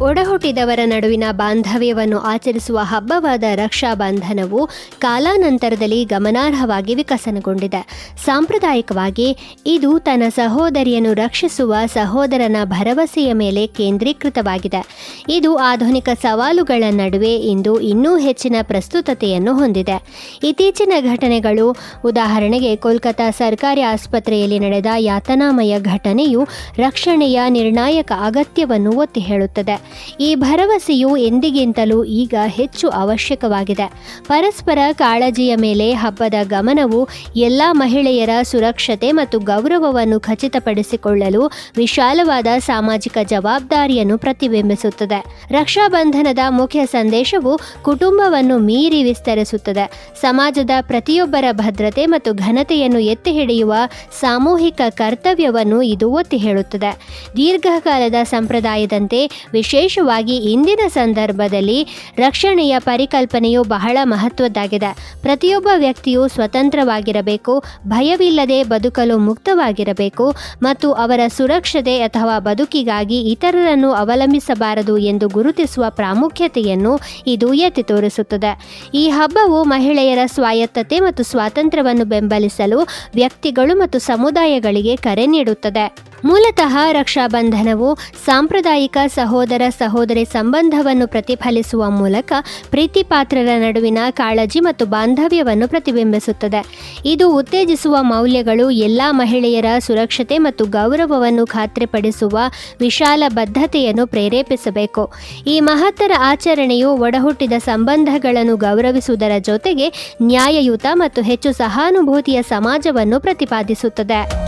ಒಡಹುಟ್ಟಿದವರ ನಡುವಿನ ಬಾಂಧವ್ಯವನ್ನು ಆಚರಿಸುವ ಹಬ್ಬವಾದ ರಕ್ಷಾ ಬಂಧನವು ಕಾಲಾನಂತರದಲ್ಲಿ ಗಮನಾರ್ಹವಾಗಿ ವಿಕಸನಗೊಂಡಿದೆ. ಸಾಂಪ್ರದಾಯಿಕವಾಗಿ ಇದು ತನ್ನ ಸಹೋದರಿಯನ್ನು ರಕ್ಷಿಸುವ ಸಹೋದರನ ಭರವಸೆಯ ಮೇಲೆ ಕೇಂದ್ರೀಕೃತವಾಗಿದೆ. ಇದು ಆಧುನಿಕ ಸವಾಲುಗಳ ನಡುವೆ ಇಂದು ಇನ್ನೂ ಹೆಚ್ಚಿನ ಪ್ರಸ್ತುತತೆಯನ್ನು ಹೊಂದಿದೆ. ಇತ್ತೀಚಿನ ಘಟನೆಗಳು, ಉದಾಹರಣೆಗೆ ಕೋಲ್ಕತಾ ಸರ್ಕಾರಿ ಆಸ್ಪತ್ರೆಯಲ್ಲಿ ನಡೆದ ಯಾತನಾಮಯ ಘಟನೆಯು ರಕ್ಷಣೆಯ ನಿರ್ಣಾಯಕ ಅಗತ್ಯವನ್ನು ಒತ್ತಿ ಹೇಳುತ್ತದೆ. ಈ ಭರವಸೆಯು ಎಂದಿಗಿಂತಲೂ ಈಗ ಹೆಚ್ಚು ಅವಶ್ಯಕವಾಗಿದೆ. ಪರಸ್ಪರ ಕಾಳಜಿಯ ಮೇಲೆ ಹಬ್ಬದ ಗಮನವು ಎಲ್ಲ ಮಹಿಳೆಯರ ಸುರಕ್ಷತೆ ಮತ್ತು ಗೌರವವನ್ನು ಖಚಿತಪಡಿಸಿಕೊಳ್ಳಲು ವಿಶಾಲವಾದ ಸಾಮಾಜಿಕ ಜವಾಬ್ದಾರಿಯನ್ನು ಪ್ರತಿಬಿಂಬಿಸುತ್ತದೆ. ರಕ್ಷಾಬಂಧನದ ಮುಖ್ಯ ಸಂದೇಶವು ಕುಟುಂಬವನ್ನು ಮೀರಿ ವಿಸ್ತರಿಸುತ್ತದೆ. ಸಮಾಜದ ಪ್ರತಿಯೊಬ್ಬರ ಭದ್ರತೆ ಮತ್ತು ಘನತೆಯನ್ನು ಎತ್ತಿ ಹಿಡಿಯುವ ಸಾಮೂಹಿಕ ಕರ್ತವ್ಯವನ್ನು ಇದು ಒತ್ತಿ ಹೇಳುತ್ತದೆ. ದೀರ್ಘಕಾಲದ ಸಂಪ್ರದಾಯದಂತೆ ವಿಶೇಷವಾಗಿ ಇಂದಿನ ಸಂದರ್ಭದಲ್ಲಿ ರಕ್ಷಣೆಯ ಪರಿಕಲ್ಪನೆಯು ಬಹಳ ಮಹತ್ವದ್ದಾಗಿದೆ. ಪ್ರತಿಯೊಬ್ಬ ವ್ಯಕ್ತಿಯು ಸ್ವತಂತ್ರವಾಗಿರಬೇಕು, ಭಯವಿಲ್ಲದೆ ಬದುಕಲು ಮುಕ್ತವಾಗಿರಬೇಕು ಮತ್ತು ಅವರ ಸುರಕ್ಷತೆ ಅಥವಾ ಬದುಕಿಗಾಗಿ ಇತರರನ್ನು ಅವಲಂಬಿಸಬಾರದು ಎಂದು ಗುರುತಿಸುವ ಪ್ರಾಮುಖ್ಯತೆಯನ್ನು ಇದು ಎತ್ತಿ ತೋರಿಸುತ್ತದೆ. ಈ ಹಬ್ಬವು ಮಹಿಳೆಯರ ಸ್ವಾಯತ್ತತೆ ಮತ್ತು ಸ್ವಾತಂತ್ರ್ಯವನ್ನು ಬೆಂಬಲಿಸಲು ವ್ಯಕ್ತಿಗಳು ಮತ್ತು ಸಮುದಾಯಗಳಿಗೆ ಕರೆ ನೀಡುತ್ತದೆ. ಮೂಲತಃ ರಕ್ಷಾಬಂಧನವು ಸಾಂಪ್ರದಾಯಿಕ ಸಹೋದರ ಸಹೋದರಿ ಸಂಬಂಧವನ್ನು ಪ್ರತಿಫಲಿಸುವ ಮೂಲಕ ಪ್ರೀತಿಪಾತ್ರರ ನಡುವಿನ ಕಾಳಜಿ ಮತ್ತು ಬಾಂಧವ್ಯವನ್ನು ಪ್ರತಿಬಿಂಬಿಸುತ್ತದೆ. ಇದು ಉತ್ತೇಜಿಸುವ ಮೌಲ್ಯಗಳು ಎಲ್ಲ ಮಹಿಳೆಯರ ಸುರಕ್ಷತೆ ಮತ್ತು ಗೌರವವನ್ನು ಖಾತ್ರಿಪಡಿಸುವ ವಿಶಾಲ ಬದ್ಧತೆಯನ್ನು ಪ್ರೇರೇಪಿಸಬೇಕು. ಈ ಮಹತ್ತರ ಆಚರಣೆಯು ಒಡಹುಟ್ಟಿದ ಸಂಬಂಧಗಳನ್ನು ಗೌರವಿಸುವುದರ ಜೊತೆಗೆ ನ್ಯಾಯಯುತ ಮತ್ತು ಹೆಚ್ಚು ಸಹಾನುಭೂತಿಯ ಸಮಾಜವನ್ನು ಪ್ರತಿಪಾದಿಸುತ್ತದೆ.